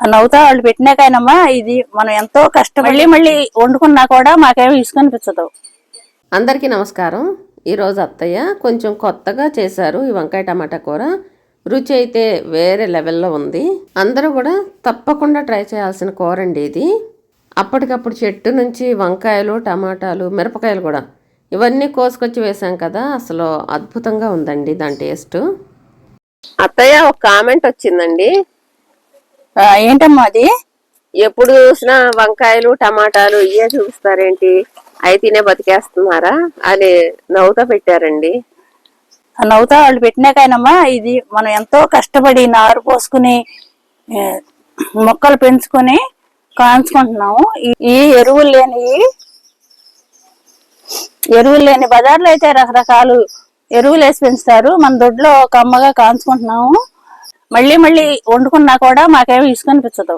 నవ్వుతా వాళ్ళు పెట్టినాకైనమ్మా ఇది మనం ఎంతో కష్టం మళ్ళీ మళ్ళీ వండుకున్నా కూడా మాకేమీ ఇసుకనిపించదు అందరికీ నమస్కారం. ఈరోజు అత్తయ్య కొంచెం కొత్తగా చేశారు ఈ వంకాయ టమాటా కూర. రుచి అయితే వేరే లెవెల్లో ఉంది. అందరూ కూడా తప్పకుండా ట్రై చేయాల్సిన కూర అండి ఇది. అప్పటికప్పుడు చెట్టు నుంచి వంకాయలు టమాటాలు మిరపకాయలు కూడా ఇవన్నీ కోసుకొచ్చి వేసాం కదా అసలు అద్భుతంగా ఉందండి దాని టేస్ట్. అత్తయ్య ఒక కామెంట్ వచ్చిందండి. ఏంటమ్మా అది? ఎప్పుడు చూసినా వంకాయలు టమాటాలు ఇవే చూపిస్తారేంటి? అవి తినే బతికేస్తున్నారా? అని నవ్వుతా పెట్టారండి. ఆ నవ్వుతా వాళ్ళు పెట్టినాకైనమ్మా ఇది మనం ఎంతో కష్టపడి నారు పోసుకుని మొక్కలు పెంచుకొని కాంచుకుంటున్నాము. ఈ- ఈ ఎరువులు లేని ఎరువులు లేని బజార్లో అయితే రకరకాలు ఎరువులు వేసి పెంచుతారు. మన దొడ్లో ఒక అమ్మగా కాంచుకుంటున్నాము. మళ్ళీ మళ్ళీ వండుకున్నా కూడా మాకేమీ ఇసుకనిపించదు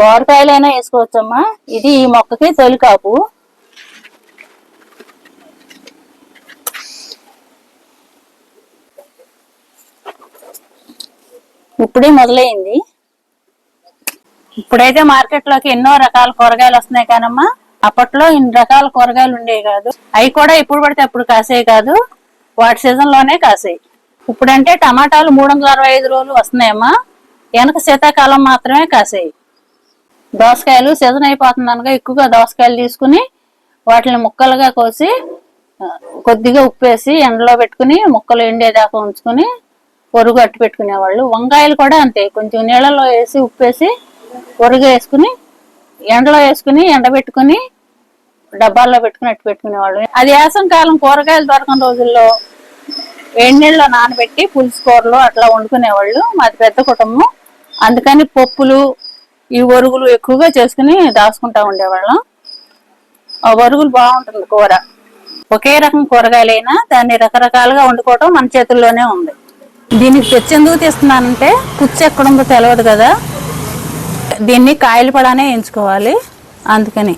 బోరకాయలైనా వేసుకోవచ్చమ్మా. ఇది ఈ మొక్కకి తొలి కాపు ఇప్పుడే మొదలైంది. ఇప్పుడైతే మార్కెట్లోకి ఎన్నో రకాల కూరగాయలు వస్తున్నాయి కానమ్మా. అప్పట్లో ఇన్ని రకాల కూరగాయలు ఉండేవి కాదు. అవి కూడా ఇప్పుడు పడితే అప్పుడు కాసేవి కాదు. వాటి సీజన్లోనే కాసాయి. ఇప్పుడంటే టమాటాలు మూడు వందల అరవై ఐదు రోజులు వస్తున్నాయమ్మా. వెనక శీతాకాలం మాత్రమే కాసాయి. దోసకాయలు సీజన్ అయిపోతుంది అనగా ఎక్కువగా దోసకాయలు తీసుకుని వాటిని ముక్కలుగా కోసి కొద్దిగా ఉప్పేసి ఎండలో పెట్టుకుని ముక్కలు ఎండేదాకా ఉంచుకుని పొరుగు అట్టు పెట్టుకునేవాళ్ళు. వంకాయలు కూడా అంతే. కొంచెం నీళ్ళలో వేసి ఉప్పేసి పొరుగు వేసుకుని ఎండలో వేసుకుని ఎండబెట్టుకుని డబ్బాల్లో పెట్టుకుని అట్టు పెట్టుకునేవాళ్ళు. అది వేసం కాలం కూరగాయలు దొరకని రోజుల్లో వేడి నీళ్ళలో నానబెట్టి పులుసు కూరలు అట్లా వండుకునేవాళ్ళు. మాది పెద్ద కుటుంబం. అందుకని పప్పులు ఈ వరుగులు ఎక్కువగా చేసుకుని దాచుకుంటా ఉండేవాళ్ళం. ఆ వరుగులు బాగుంటుంది కూర. ఒకే రకం కూరగాయలైనా దాన్ని రకరకాలుగా వండుకోవటం మన చేతుల్లోనే ఉంది. దీనికి తెచ్చేందుకు తీస్తున్నానంటే పుచ్చి ఎక్కడుందో తెలియదు కదా. దీన్ని కాయలు పడానే ఎంచుకోవాలి. అందుకని.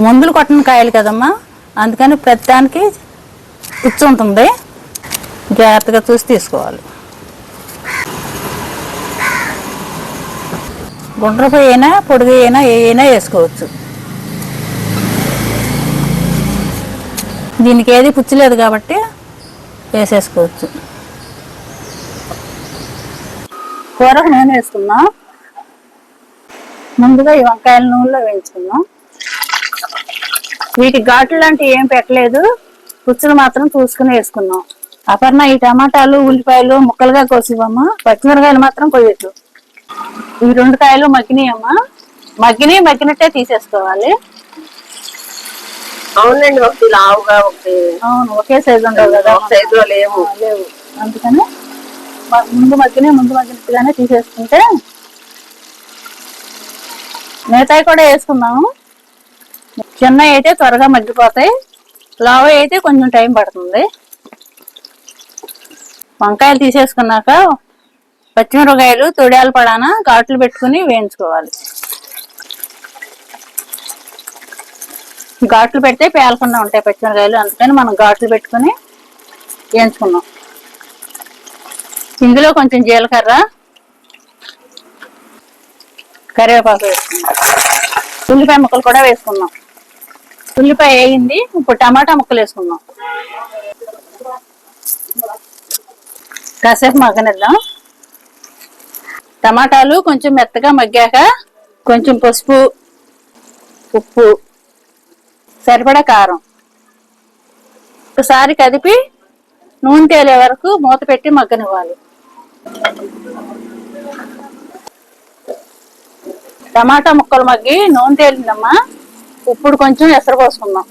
మందులు కొట్టిన కాయలు కదమ్మా. అందుకని ప్రతిదానికి పుచ్చు ఉంటుంది. జాగ్రత్తగా చూసి తీసుకోవాలి. గుండ్రపు అయినా పొడుగు అయినా ఏ అయినా వేసుకోవచ్చు. దీనికి ఏది పుచ్చలేదు కాబట్టి వేసేసుకోవచ్చు. కూరకు నూనె వేసుకున్నా ముందుగా ఈ వంకాయల నూనెలో వేయించుకున్నాం వీటికి ఘాట్లు లాంటివి ఏం పెట్టలేదు. పుచ్చులు మాత్రం చూసుకుని వేసుకున్నాం అపర్ణ ఈ టమాటాలు ఉల్లిపాయలు ముక్కలుగా కోసివమ్మా పచ్చిమిరకాయలు మాత్రం కొయ్యట్లు ఈ రెండు కాయలు మగ్గినాయమ్మా మగ్గిని మగ్గినట్టే తీసేసుకోవాలి. అవునండి ఒకటి లావుగా ఒకటి అవును ఒకే సైజు ఉండవు కదా. సైజులో లేవు. లేవు. అందుకని ముందు మగ్గిని ముందు మగ్గినట్టుగానే తీసేసుకుంటే మిగతాయి కూడా వేసుకుందాము. చిన్న అయితే త్వరగా మగ్గిపోతాయి లావు అయితే కొంచెం టైం పడుతుంది. వంకాయలు తీసేసుకున్నాక పచ్చిమిరపకాయలు తొడియాల పడాన ఘాట్లు పెట్టుకుని వేయించుకోవాలి. ఘాట్లు పెడితే పేలకుండా ఉంటాయి పచ్చిమిరకాయలు అందుకని మనం ఘాట్లు పెట్టుకుని వేయించుకున్నాం. ఇందులో కొంచెం జీలకర్ర కరివేపాకు వేసుకున్నాం. ఉల్లిపాయ ముక్కలు కూడా వేసుకున్నాం. ఉల్లిపాయ వేయింది ఇప్పుడు టమాటా ముక్కలు వేసుకున్నాం. కాసేపు మగ్గనిద్దాం. టమాటాలు కొంచెం మెత్తగా మగ్గాక కొంచెం పసుపు ఉప్పు సరిపడా కారం. ఒకసారి కదిపి నూనె తేలే వరకు మూత పెట్టి మగ్గనివ్వాలి. టమాటా ముక్కలు మగ్గి నూనె తేలిందమ్మా. ఇప్పుడు కొంచెం ఎసరు పోసుకుందాం.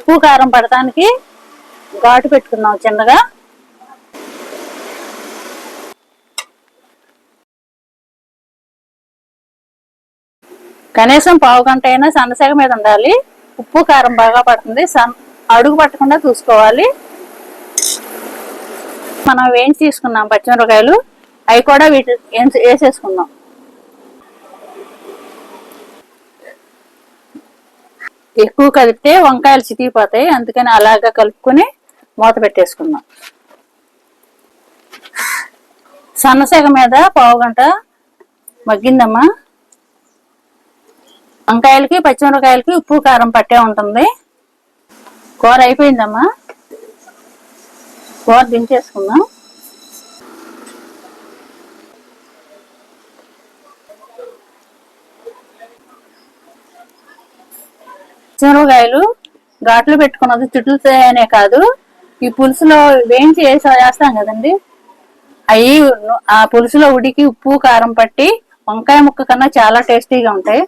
ఉప్పు కారం పడటానికి ఘాటు పెట్టుకుందాం చిన్నగా. కనీసం పావు గంట అయినా సన్నసెగ మీద ఉండాలి. ఉప్పు కారం బాగా పడుతుంది. సన్ అడుగు పట్టకుండా చూసుకోవాలి. మనం వేయించి తీసుకున్నాం పచ్చిమిరపకాయలు. అవి కూడా వీటి వేసేసుకుందాం. ఎక్కువ కలిపితే వంకాయలు చితికిపోతాయి. అందుకని అలాగా కలుపుకొని మూత పెట్టేసుకుందాం. సన్నసెగ మీద పావు గంట మగ్గిందమ్మా. వంకాయలకి పచ్చిమిరపకాయలకి ఉప్పు కారం పట్టే ఉంటుంది. కూర అయిపోయిందమ్మా. కూర దించేసుకుందాం. పచ్చిమిరపకాయలు ఘాట్లు పెట్టుకున్నది చుట్టుతాయనే కాదు. ఈ పులుసులో వేయించి వేసి వేస్తాం కదండి. అవి ఆ పులుసులో ఉడికి ఉప్పు కారం పట్టి వంకాయ ముక్క కన్నా చాలా టేస్టీగా ఉంటాయి.